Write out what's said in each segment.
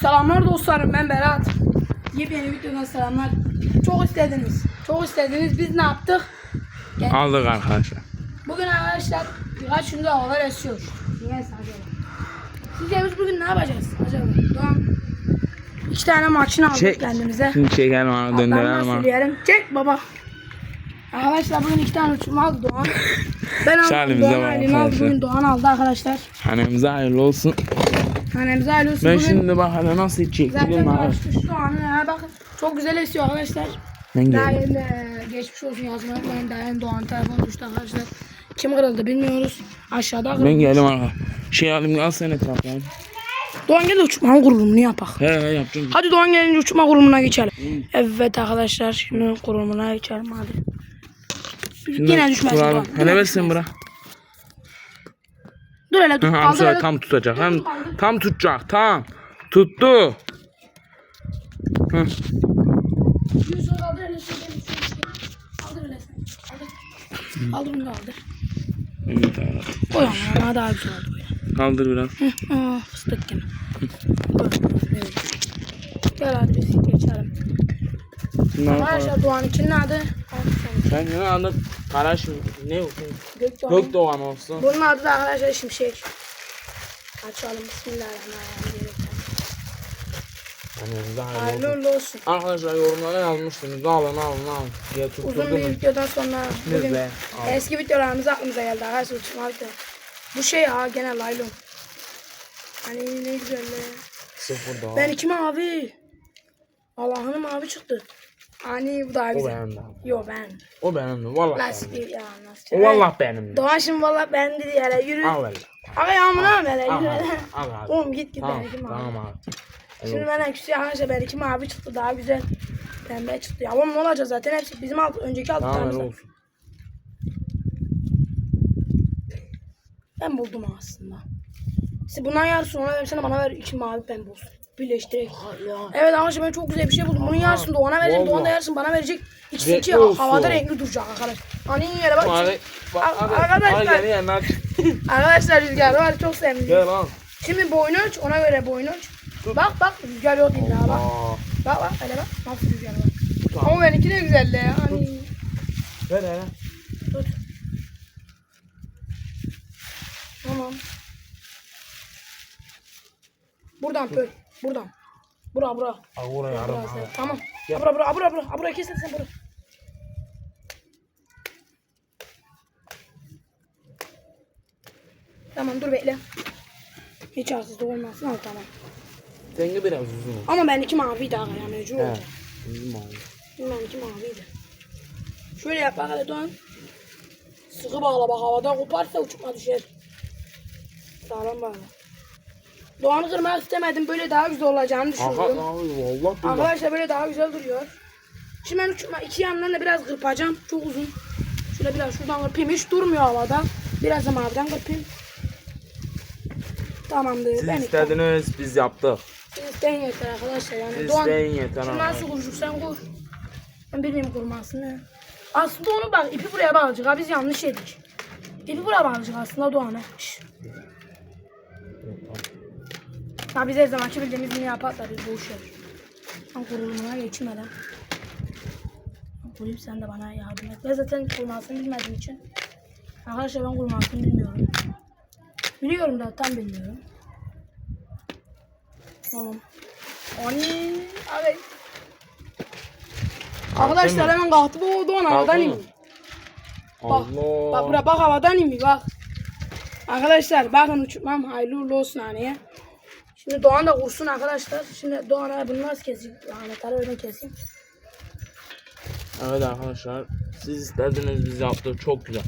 Selamlar dostlarım ben Berat. Yepyeni videodan selamlar. Çok istediniz. Çok istediniz. Biz ne yaptık? Gel. Aldık arkadaşlar. Bugün arkadaşlar birkaç gündür havalar esiyor. Niye acaba? Sizce biz bugün ne yapacağız acaba? Tamam. İki tane maçını aldık Çek. kendimize. Şimdi çekelim Altlarından döndürelim söyleyelim. Çek baba. Arkadaşlar bugün iki tane uçum aldı Doğan. Ben aldım Doğan bak ailemi aldı. arkadaşlar. Bugün Doğan aldı arkadaşlar. Hanemize hayırlı olsun. Hanemize ayrı olsun. Ben Bugün şimdi bak hele nasıl Zaten çekeyim abi. karıştı şu an bakın çok güzel esiyor arkadaşlar. Ben Daha geldim. yeni e, geçmiş olsun yazmayı unutmayın. Daha yeni Doğan telefon düştü arkadaşlar. Kim kırıldı bilmiyoruz. Aşağıda kırıldı. Ben geldim arkadaşlar. Şey alayım al sen etrafını. Doğan gel de uçma kurulumunu yapak. He he yaptım. Hadi Doğan gelince uçma kurulumuna geçelim. Evet arkadaşlar şimdi kurulumuna geçelim hadi. Yine düşmez. Doğan. Hele ver sen bırak. Dur hele dur. Hı, Abi Kaldır sonra hele. tam tutacak. Hem tam tutacak. Tam. Tuttu. Hı. Yüzünü kaldır hele şey şunu şey. Kaldır hele sen. Kaldır. Kaldır bunu da kaldır. Evet abi. Koy ama daha güzel oldu. Kaldır biraz. Aa, fıstık gibi. Evet. Gel hadi biz geçelim. Şimdi abi. Arkadaşlar Doğan için adı Ben ne anlat? Karaş mı? Ne olsun? Gökdoğan. Gökdoğan olsun. Bunun adı da arkadaşlar Şimşek. Açalım. Bismillahirrahmanirrahim. Hanemize hayırlı olsun. Arkadaşlar yorumlara yazmıştınız. Alın alın alın. Diye Uzun bir videodan sonra bugün aldık. eski videolarımız aklımıza geldi arkadaşlar uçma video. Bu şey ya gene laylon. Hani ne güzel ya. Sıfır daha. Ben iki mavi. Allah'ın mavi çıktı. Hani bu daha O güzel. de. abi. Yo ben. O. Vallahi benim Lastik de. ya nasıl? O vallahi benim de. Doğan şimdi valla ben dedi hele yürü. Al hele. Ayağımına mı hele yürü. abi. Al abi. Oğlum git git Tamam ben iki mavi. tamam abi. Şimdi ben küçük arkadaşlar ben iki mavi çıktı daha güzel. Pembe çıktı. Ya oğlum ne olacak zaten hepsi bizim alt, önceki Tamam aldıklarımız. öyle da. olsun. Ben buldum aslında. İşte bundan yarısını ona versene bana ver iki mavi pembe olsun. Birleştirerek. Evet arkadaşlar ben çok güzel bir şey buldum. Bunun yarısını Doğan'a vereceğim. Doğan da yarısını bana verecek. İkisi iki havada renkli duracak arkadaş. Hani yere bak. Abi. Bak Ar- abi. arkadaşlar-. Arkadaşlar rüzgar var çok sevdim. Gel al. Şimdi boyunu ölç ona göre boyunu ölç. Bak bak rüzgar yok illa bak. Bak bak hele bak. Nasıl rüzgar var. Tamam. Ama benimki de güzel ya. Hani. Ver hele. Tut. Tamam. Buradan böyle. Buradan. Bura bura. Al oraya abi. Tamam. Ha, Bura bura bura bura. Ha, Buraya kesin sen bura. Tamam dur bekle. Hiç arsız olmasın al tamam. Rengi biraz uzun. Ama benimki maviydi aga ya mecbur He. olacak. Uzun abi. Benimki maviydi. Şöyle yap bak hadi Doğan. Sıkı bağla bak havadan koparsa uçma düşer. Sağlam bağla. Doğan'ı kırmak istemedim. Böyle daha güzel olacağını Aha düşündüm. abi vallahi billahi. Arkadaşlar böyle daha güzel duruyor. Şimdi ben iki yandan da biraz kırpacağım. Çok uzun. Şöyle biraz şuradan kırpayım. Hiç durmuyor havada. Biraz da maviden kırpayım. Tamamdır. Siz ben istediniz biz yaptık. Siz isteyin yeter arkadaşlar. Yani Siz Doğan, yeter abi. nasıl kuracak sen kur. Ben bilmiyorum kurmasını. Aslında onu bak ipi buraya bağlayacak. Biz yanlış yedik. İpi buraya bağlayacak aslında Doğan'a. Şşş. Ya biz her zamanki bildiğimiz da biz boş ver. Ben kurulumuna geçmeden. Kurayım sen de bana yardım et. Ben zaten kurmasını bilmediğim için. Arkadaşlar ben kurmasını bilmiyorum. Biliyorum da tam bilmiyorum. Tamam. Ani. Evet. Arkadaşlar hemen kalktı bu Doğan havadan iniyor. Bak, bak bura bak havadan iniyor bak. Arkadaşlar bakın uçurmam hayırlı olsun haneye. Şimdi Doğan da kursun arkadaşlar. Şimdi Doğan'a bunu nasıl keseyim? Ahmetleri öyle keseyim. Evet arkadaşlar siz istediniz biz yaptık çok güzel.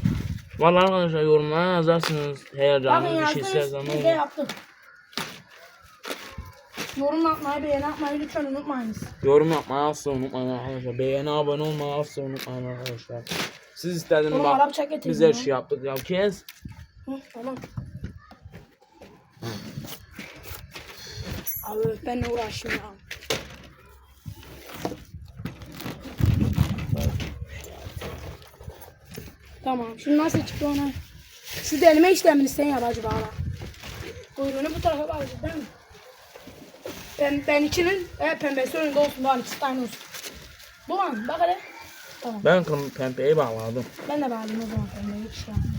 Vallahi arkadaşlar yorumlara yazarsınız. Bakın Heyecanlı bir şey isterseniz. Biz de yaptık. Yorum atmayı, beğeni atmayı lütfen unutmayınız. Yorum yapmayı asla unutmayın arkadaşlar. Beğeni abone olmayı asla unutmayın arkadaşlar. Siz istediniz Oğlum bak. Biz her şey yaptık ya. Kes. Hı, tamam. Abi ben ya. Tamam. Şimdi nasıl çıktı ona? Şu delme işlemini sen yap acaba bana. Kuyruğunu bu tarafa bağlayacak değil mi? pem, ben ikinin e, pembesi önünde olsun. Doğan ikisi aynı olsun. Doğan bak hele. Tamam. Ben kırm- pembeyi bağladım. Ben de bağlayayım o zaman pembeyi hiç şey yapma.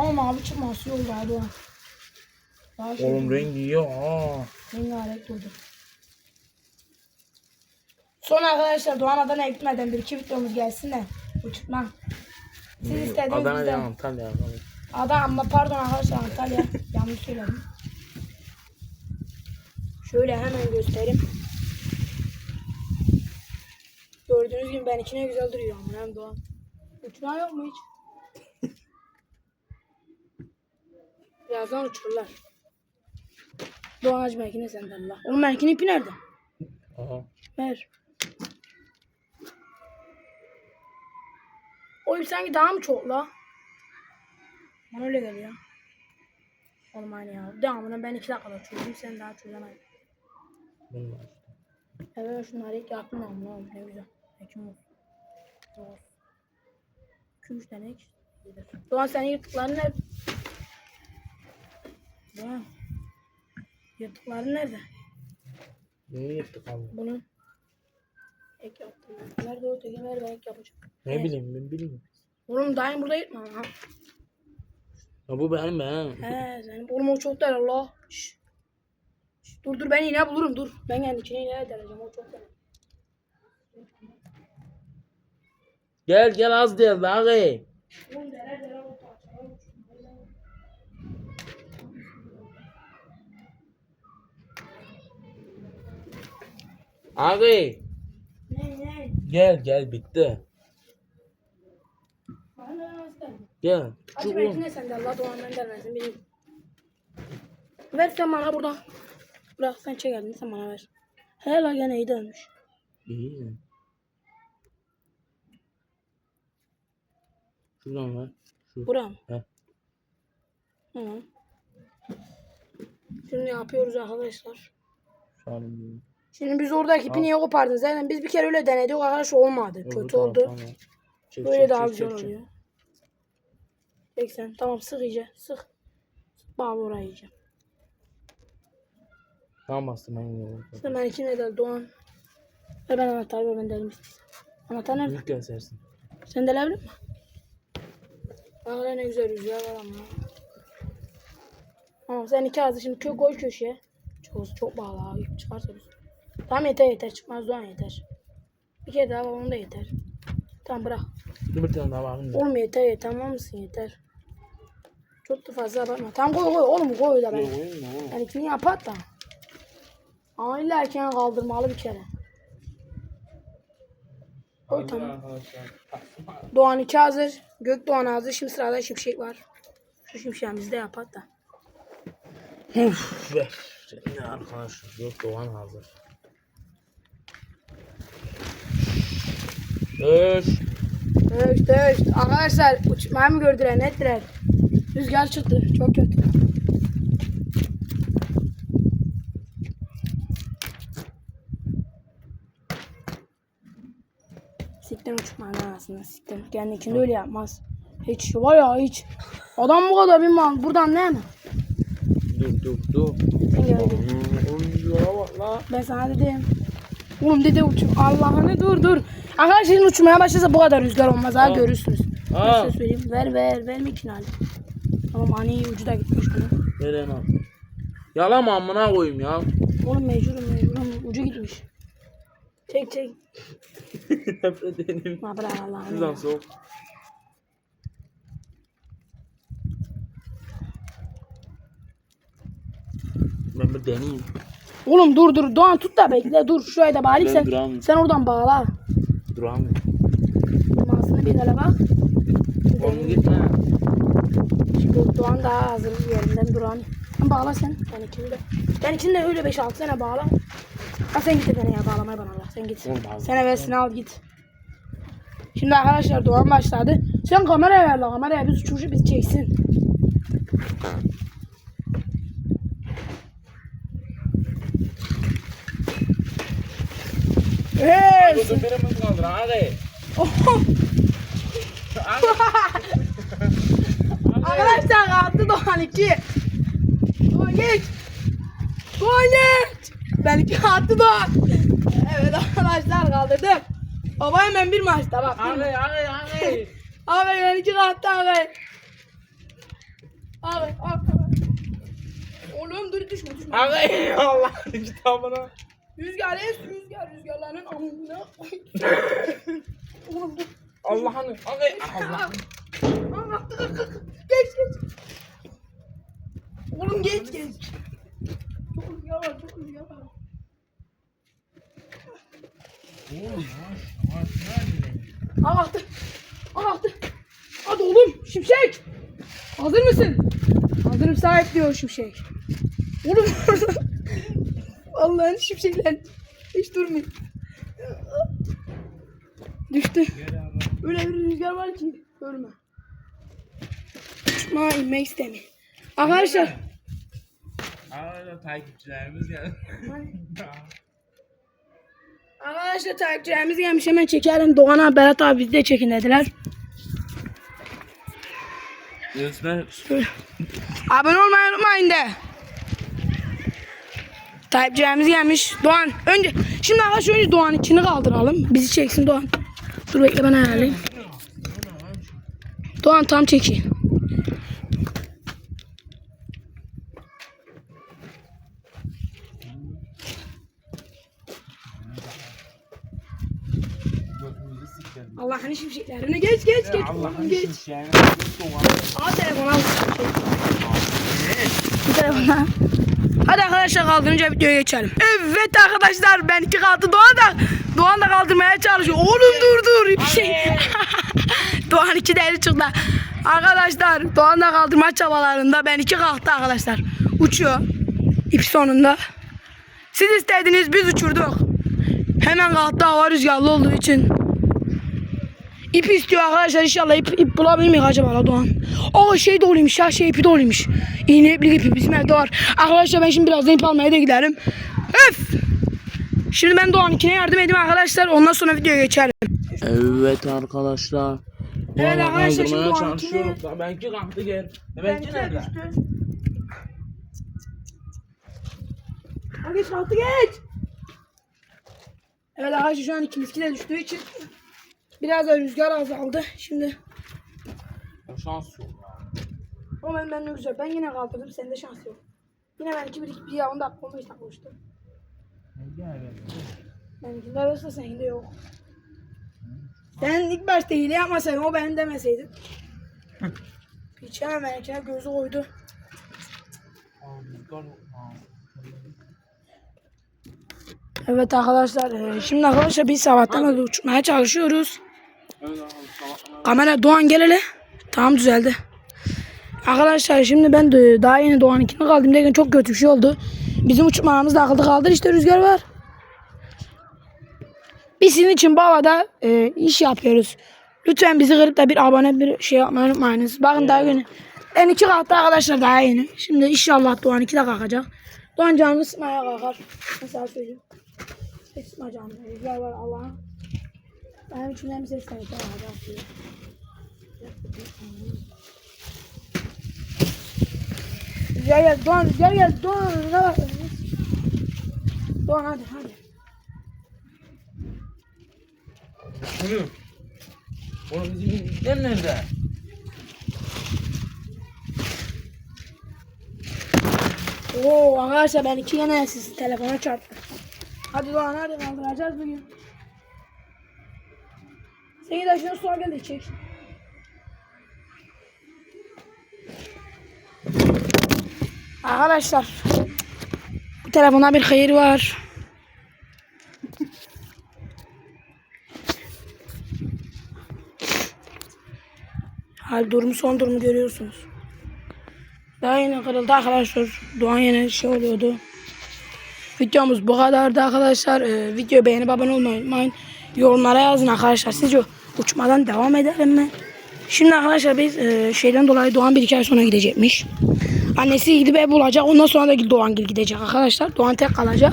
Ama mavi çıkması yolda ya Doğan. Daha şey Oğlum rengi iyi ha. Rengarenk durdu. Son arkadaşlar Doğan Adana'ya gitmeden bir iki videomuz gelsin de uçurtma. Siz istediğiniz Adana değil Antalya. Adana ama pardon arkadaşlar Antalya. Yanlış söyledim. Şöyle hemen göstereyim. Gördüğünüz gibi ben içine güzel duruyor ama hem Doğan. Uçma yok mu hiç? Birazdan uçururlar. Doğan Hacı Merkin'e sende Allah. Oğlum Merkin ipi nerede? Aha. Ver. O ip sanki daha mı çok la? Bana öyle geliyor. Oğlum aynı ya. Devamını ben iki dakikada çözdüm. Sen daha çözemedin. Bunlar. Evet şunları ilk yaptım ama oğlum ne güzel. Ekim olsun. Doğru. İki üç tane ek. iyidir. Doğan senin yırtıkların nerede? Doğan. Yırtıkların nerede? Neyi yaptık abi? Bunun. Ek yaptım. ben. Nerede o teki ben ek yapacağım. Ne Evet. bileyim ben bileyim. Oğlum dayım burada yırtma ha. Ya bu benim ben. He senin oğlum o çok der Allah. Şş. Şş, Dur dur ben iğne bulurum dur. Ben kendi içine iğne dereceğim o çok der. Gel gel az değil iyi. Oğlum derer derer o parçalar uçuyor. Abi Ne ne? gel gel bitti. Gel. Küçük oğlum. ne sende Allah doğandan dermesin bileyim. Ver sen bana burada. Bırak sen çek elini sen bana ver. He la gene iyi dönmüş. İyi. Şuradan ver. Şu. Buram. He. Tamam. Şimdi yapıyoruz arkadaşlar. Şu an iyi. Şimdi biz oradaki ipi niye kopardın? Zaten biz bir kere öyle denedik arkadaş olmadı. Öbür Kötü taraftan oldu. ver. Çek, Böyle çek, daha çek, güzel çek, oluyor. Çek sen. Tamam sık iyice. Sık. Bağlı orayı iyice. Tamam bastım ben yine. Sen ben içine del Doğan. Ver ben anahtarı ver ben delim istiyorsan. Anahtar nerede? Büyük göstersin. Sen delebilir mi? Bak hele ne güzel rüzgar var ama. Tamam sen iki ağzı şimdi kö koy köşeye. Çok, çok bağlı abi. Çıkarsa biz. Tamam yeter yeter. Çıkmaz Doğan yeter. Bir kere daha onu da yeter. Tamam bırak. Dur bir tane daha da. Oğlum yeter yeter. Tamam mısın yeter. Çok da fazla abartma. Tamam koy koy oğlum koy da ben. Yani ikini yapat da. Ama illa erken kaldırmalı bir kere. Koy tamam. Doğan iki hazır. Gök Doğan hazır. Şimdi sırada şimşek var. Şu şimşeğimizi de yapat da. Uf ver. Yine arkadaşlar. Yok Doğan hazır. Öş. Evet evet. Arkadaşlar uçmayı mı gördüler nettiler. Rüzgar çıktı. Çok kötü. Sikten uçmayı aslında sikten. Kendikinde öyle yapmaz. Hiç var ya hiç. Adam bu kadar bir mal. Buradan ne mi? Dur dur dur. Ben sana dedim. Oğlum dede uçum. Allah'ını dur dur. Arkadaşlar şimdi uçmaya başlasa bu kadar rüzgar olmaz ha Aa. görürsünüz. Aa. Ben size söyleyeyim. Ver ver ver mi için hali. Tamam hani ucu da gitmiş bunun. Nereye lan? Yalama amına koyayım ya. Oğlum mecburum mecburum. Ucu gitmiş. Çek çek. Nefret ederim. Ma bırak Allah'ını. Sizden ya. soğuk. Ben bir deneyeyim. Oğlum dur dur. Doğan tut da bekle. Dur şurayı da bağlayayım Ben sen. duramıyorum. Sen oradan bağla. Duramıyorum. Durmasını bir hele bak. Oğlum gitme. Şimdi Doğan daha hazır yerinden duran. Bağla sen. Ben ikini de. Ben ikini de öyle 5-6 sene bağla. Ha sen git beni ya bağlamaya bana Allah. Sen git. Sen versin al git. Şimdi arkadaşlar Doğan başladı. Sen kameraya ver la kameraya biz uçuşu biz çeksin. Hey! Birimiz kaldır hadi. Arkadaşlar kaldı Doğan 2. Doğan geç. Doğan geç. Benimki attı Doğan. Evet arkadaşlar kaldırdım. Baba hemen bir maçta bak. Abi abi abi. Abi benimki kalktı abi. Abi abi. Oğlum dur düşme düşme. Abi Allah'ın kitabına. Rüzgar es rüzgar rüzgarların amına. Oğlum dur. Allah'ın abi Allah. Allah. Geç geç. Oğlum geç geç. Çok var çok rüzgar var. Al attı. Al attı. Hadi oğlum şimşek. Hazır mısın? Hazırım sahip diyor şimşek. Oğlum Allah'ın şimşekler hiç durmuyor. Düştü. Öyle bir rüzgar var ki görme. Uçma inmek istemiyor. Arkadaşlar. Abi takipçilerimiz geldi. Arkadaşlar takipçilerimiz gelmiş hemen çekelim. Doğan Berat abi bizi de çekin dediler. Abone olmayı unutmayın de. Takipçilerimiz gelmiş. Doğan önce şimdi arkadaşlar önce Doğan içini kaldıralım. Bizi çeksin Doğan. Dur bekle ben ayarlayayım. Doğan tam çekeyim. Allah'ın şimşeklerine geç geç geç. Allah'ın geç. şimşeğine. Al telefonu al. Bu telefona. Hadi arkadaşlar kaldırınca videoya geçelim. Evet arkadaşlar ben iki kaldı Doğan da Doğan da kaldırmaya çalışıyor. Oğlum dur dur şey. Doğan iki deli çıktı. Arkadaşlar Doğan da kaldırma çabalarında ben iki kalktı arkadaşlar. Uçuyor. İp sonunda. Siz istediniz biz uçurduk. Hemen kalktı hava rüzgarlı olduğu için. İp istiyor arkadaşlar inşallah ip, ip bulabilir miyim acaba la Doğan? Aa şey de oluyormuş ya şey ipi de oluyormuş. İğne iplik ipi bizim evde var. Arkadaşlar ben şimdi birazdan ip almaya da giderim. Öf! Şimdi ben Doğan'ınkine yardım edeyim arkadaşlar ondan sonra videoya geçerim. Evet arkadaşlar. Evet arkadaşlar, şimdi antine- Da Benki kalktı gel. Benki nerede? Geç kalktı geç. Evet arkadaşlar şu an ikimizki de düştüğü için biraz da rüzgar azaldı. Şimdi Ya Şans yok ya. Ama ben, ben ne güzel. Ben yine kaldırdım. Sende şans yok. Yine benimki bir, bir ya 10 dakika 15 dakika uçtu. Benimkinde arası seninkinde yok. Sen ilk başta hile yapmasaydın o benim demeseydin. Hiç hemen gözü koydu. Evet arkadaşlar e, şimdi arkadaşlar biz sabahtan beri uçmaya çalışıyoruz. Kamera Doğan gel hele. Tamam düzeldi. Arkadaşlar şimdi ben de daha yeni Doğan ikini kaldım derken çok kötü bir şey oldu. Bizim uçmamız da akıldı kaldır işte rüzgar var. Biz sizin için bu havada e, iş yapıyoruz. Lütfen bizi kırıp da bir abone bir şey yapmayı unutmayınız. Bakın daha yeni. En iki kalktı arkadaşlar daha yeni. Şimdi inşallah Doğan iki de kalkacak. Doğan canını sıkmaya kalkar. Mesela söyleyeyim. Sıkma canını. Rüzgar var Allah'ım. Benim içimden bir ses tanıtı var. Rüzgar gel, Doğan, rüzgar gel, Doğan, ne bak. Doğan hadi, hadi. Oğlum. Oğlum bizim ipler nerede? Oo arkadaşlar ben iki yine siz telefona çarptım. Hadi Doğan hadi kaldıracağız bugün. Seni de şunu sonra gel de çek. Arkadaşlar bu telefona bir hayır var. Hal durumu son durumu görüyorsunuz. Daha yeni kırıldı arkadaşlar. Doğan yine şey oluyordu. Videomuz bu kadardı arkadaşlar. Ee, video beğenip abone olmayı unutmayın. Yorumlara yazın arkadaşlar. Sizce uçmadan devam edelim mi? Şimdi arkadaşlar biz e, şeyden dolayı Doğan bir iki ay sonra gidecekmiş. Annesi gidip ev bulacak. Ondan sonra da Doğan gidecek arkadaşlar. Doğan tek kalacak.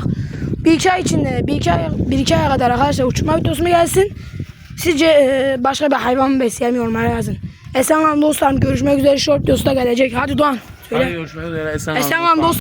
Bir iki ay içinde bir iki ay, bir iki aya kadar arkadaşlar uçma videosu mu gelsin? Sizce e, başka bir hayvan mı besleyelim yorumlara yazın. Esen dostlarım. Görüşmek üzere. Short videosu da gelecek. Hadi Doğan. Söyle. Hadi görüşmek üzere. Esen Esen dostlarım.